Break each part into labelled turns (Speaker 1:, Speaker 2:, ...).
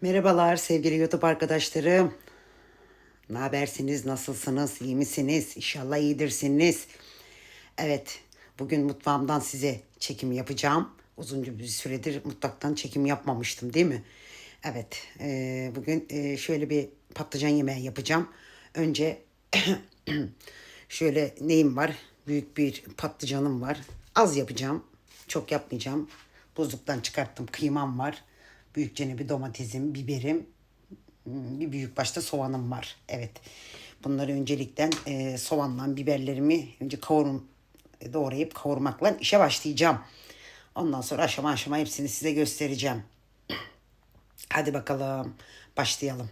Speaker 1: Merhabalar sevgili YouTube arkadaşlarım. Ne habersiniz? Nasılsınız? İyi misiniz? İnşallah iyidirsiniz. Evet, bugün mutfağımdan size çekim yapacağım. Uzunca bir süredir mutfaktan çekim yapmamıştım değil mi? Evet, e, bugün e, şöyle bir patlıcan yemeği yapacağım. Önce şöyle neyim var? Büyük bir patlıcanım var. Az yapacağım. Çok yapmayacağım. Buzluktan çıkarttım. Kıymam var. Büyükçe bir domatesim, biberim, Hmm, bir büyük başta soğanım var. Evet. Bunları öncelikten e, soğanla biberlerimi önce kavurum e, doğrayıp kavurmakla işe başlayacağım. Ondan sonra aşama aşama hepsini size göstereceğim. Hadi bakalım başlayalım.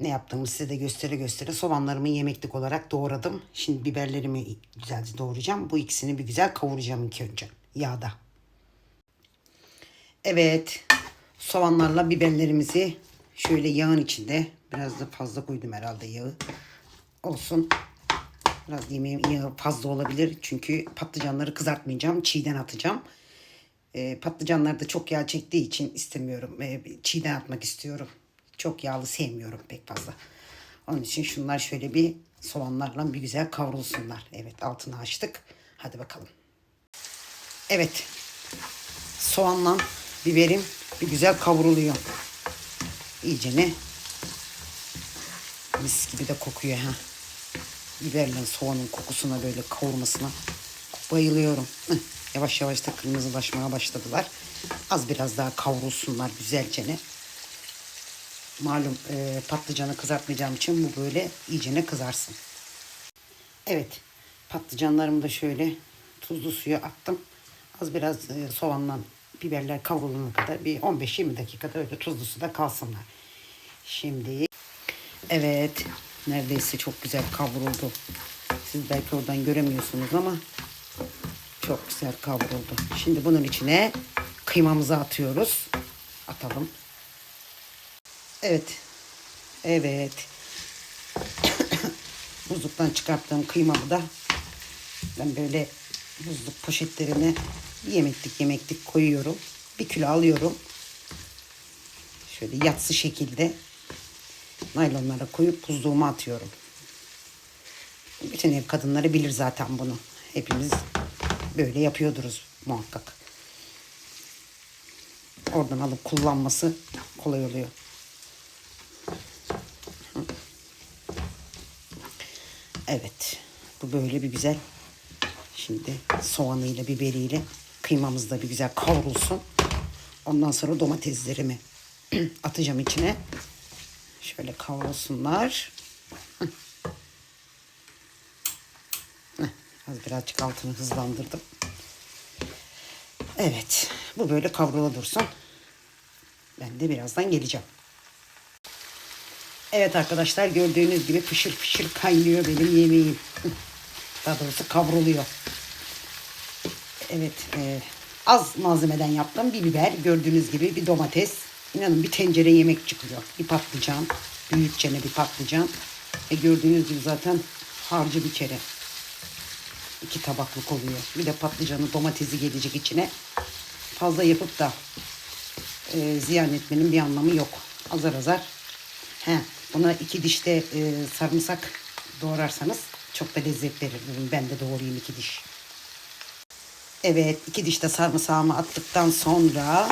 Speaker 1: Ne yaptığımı size de göstere göstere soğanlarımı yemeklik olarak doğradım. Şimdi biberlerimi güzelce doğrayacağım. Bu ikisini bir güzel kavuracağım ilk önce yağda. Evet. Soğanlarla biberlerimizi şöyle yağın içinde biraz da fazla koydum herhalde yağı. Olsun. Biraz yemeğim yağı fazla olabilir. Çünkü patlıcanları kızartmayacağım. Çiğden atacağım. E, patlıcanlar da çok yağ çektiği için istemiyorum. E, çiğden atmak istiyorum. Çok yağlı sevmiyorum pek fazla. Onun için şunlar şöyle bir soğanlarla bir güzel kavrulsunlar. Evet altını açtık. Hadi bakalım. Evet soğanla biberim bir güzel kavruluyor. İyice ne? Mis gibi de kokuyor ha. Biberle soğanın kokusuna böyle kavurmasına bayılıyorum. Yavaş yavaş da kırmızılaşmaya başladılar. Az biraz daha kavrulsunlar güzelce ne. Malum e, patlıcanı kızartmayacağım için bu böyle iyicene kızarsın. Evet patlıcanlarımı da şöyle tuzlu suya attım. Az biraz e, soğanla biberler kavrulana kadar bir 15-20 dakikada öyle tuzlu suda kalsınlar. Şimdi evet neredeyse çok güzel kavruldu. Siz belki oradan göremiyorsunuz ama çok güzel kavruldu. Şimdi bunun içine kıymamızı atıyoruz. Atalım. Evet. Evet. Buzluktan çıkarttığım kıymamı da ben böyle buzluk poşetlerine bir yemeklik yemeklik koyuyorum. Bir kilo alıyorum. Şöyle yatsı şekilde naylonlara koyup buzluğuma atıyorum. Bütün ev kadınları bilir zaten bunu. Hepimiz böyle yapıyorduruz muhakkak. Oradan alıp kullanması kolay oluyor. Evet. Bu böyle bir güzel. Şimdi soğanıyla biberiyle kıymamız da bir güzel kavrulsun. Ondan sonra domateslerimi atacağım içine. Şöyle kavrulsunlar. Az birazcık altını hızlandırdım. Evet. Bu böyle kavrula dursun. Ben de birazdan geleceğim. Evet arkadaşlar gördüğünüz gibi fışır fışır kaynıyor benim yemeğim. Daha doğrusu kavruluyor. Evet e, az malzemeden yaptım. Bir biber gördüğünüz gibi bir domates. İnanın bir tencere yemek çıkıyor. Bir patlıcan. Büyükçene bir patlıcan. E, gördüğünüz gibi zaten harcı bir kere. iki tabaklık oluyor. Bir de patlıcanı domatesi gelecek içine. Fazla yapıp da e, ziyan etmenin bir anlamı yok. Azar azar. He, buna iki dişte e, sarımsak doğrarsanız çok da lezzet verir. Ben de doğrayayım iki diş. Evet iki diş de sarımsağımı attıktan sonra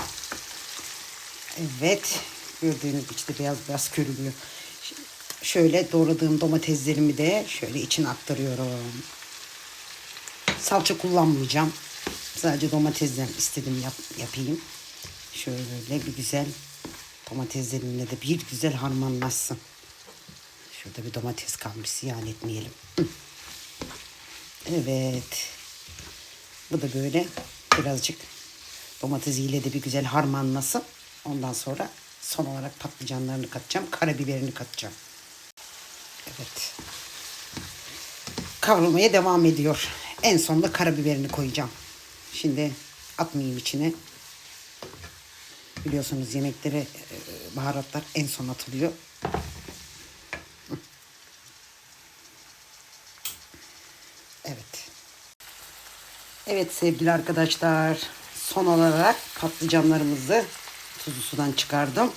Speaker 1: evet gördüğünüz gibi işte beyaz beyaz görünüyor. Ş- Şöyle doğradığım domateslerimi de şöyle içine aktarıyorum. Salça kullanmayacağım. Sadece domatesden istedim yap, yapayım. Şöyle bir güzel domateslerimle de bir güzel harmanlaşsın. Şurada bir domates kalmış ziyan etmeyelim. Evet. Bu da böyle birazcık domatesiyle de bir güzel harmanlasın. Ondan sonra son olarak patlıcanlarını katacağım. Karabiberini katacağım. Evet. Kavrulmaya devam ediyor. En sonunda karabiberini koyacağım. Şimdi atmayayım içine. Biliyorsunuz yemeklere baharatlar en son atılıyor. Evet. Evet sevgili arkadaşlar. Son olarak patlıcanlarımızı Tuzu sudan çıkardım.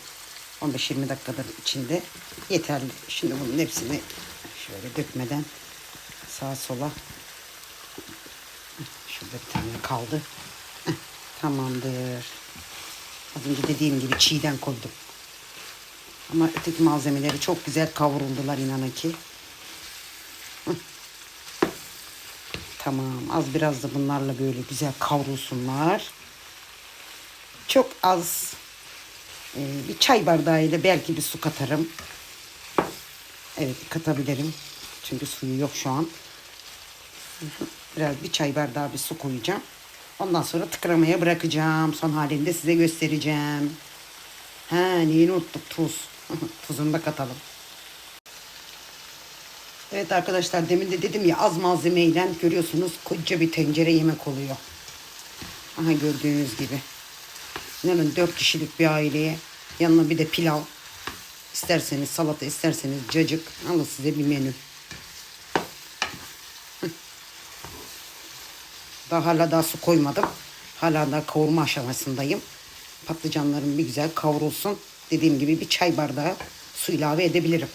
Speaker 1: 15-20 dakikadır içinde. Yeterli. Şimdi bunun hepsini şöyle dökmeden sağa sola. Şurada bir tane kaldı. Tamamdır. Az önce dediğim gibi çiğden koydum. Ama öteki malzemeleri çok güzel kavruldular inanın ki. Tamam az biraz da bunlarla böyle güzel kavrulsunlar. Çok az e, bir çay bardağıyla belki bir su katarım. Evet katabilirim. Çünkü suyu yok şu an. Biraz bir çay bardağı bir su koyacağım. Ondan sonra tıkramaya bırakacağım. Son halini de size göstereceğim. Ha neyini unuttuk tuz. Tuzunu da katalım. Evet arkadaşlar demin de dedim ya az malzemeyle görüyorsunuz koca bir tencere yemek oluyor. Aha gördüğünüz gibi. İnanın dört kişilik bir aileye yanına bir de pilav. İsterseniz salata isterseniz cacık alın size bir menü. Daha hala daha su koymadım. Hala da kavurma aşamasındayım. Patlıcanlarım bir güzel kavrulsun. Dediğim gibi bir çay bardağı su ilave edebilirim.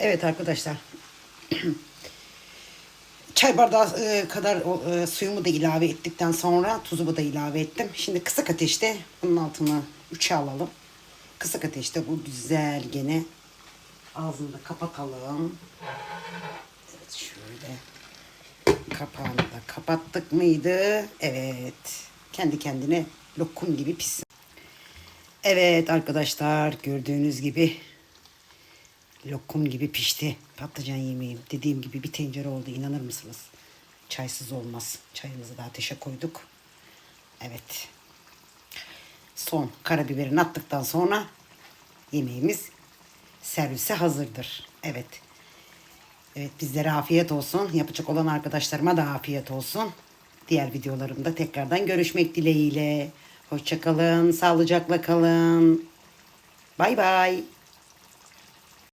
Speaker 1: Evet arkadaşlar. Çay bardağı e, kadar e, suyumu da ilave ettikten sonra tuzumu da ilave ettim. Şimdi kısık ateşte bunun altını 3'e alalım. Kısık ateşte bu güzel gene ağzını da kapatalım. Evet şöyle kapağını da kapattık mıydı? Evet. Kendi kendine lokum gibi pişsin. Evet arkadaşlar gördüğünüz gibi lokum gibi pişti patlıcan yemeğim. Dediğim gibi bir tencere oldu inanır mısınız? Çaysız olmaz. Çayımızı da ateşe koyduk. Evet. Son karabiberini attıktan sonra yemeğimiz servise hazırdır. Evet. Evet bizlere afiyet olsun. Yapacak olan arkadaşlarıma da afiyet olsun. Diğer videolarımda tekrardan görüşmek dileğiyle. Hoşçakalın, sağlıcakla kalın. Bay bay.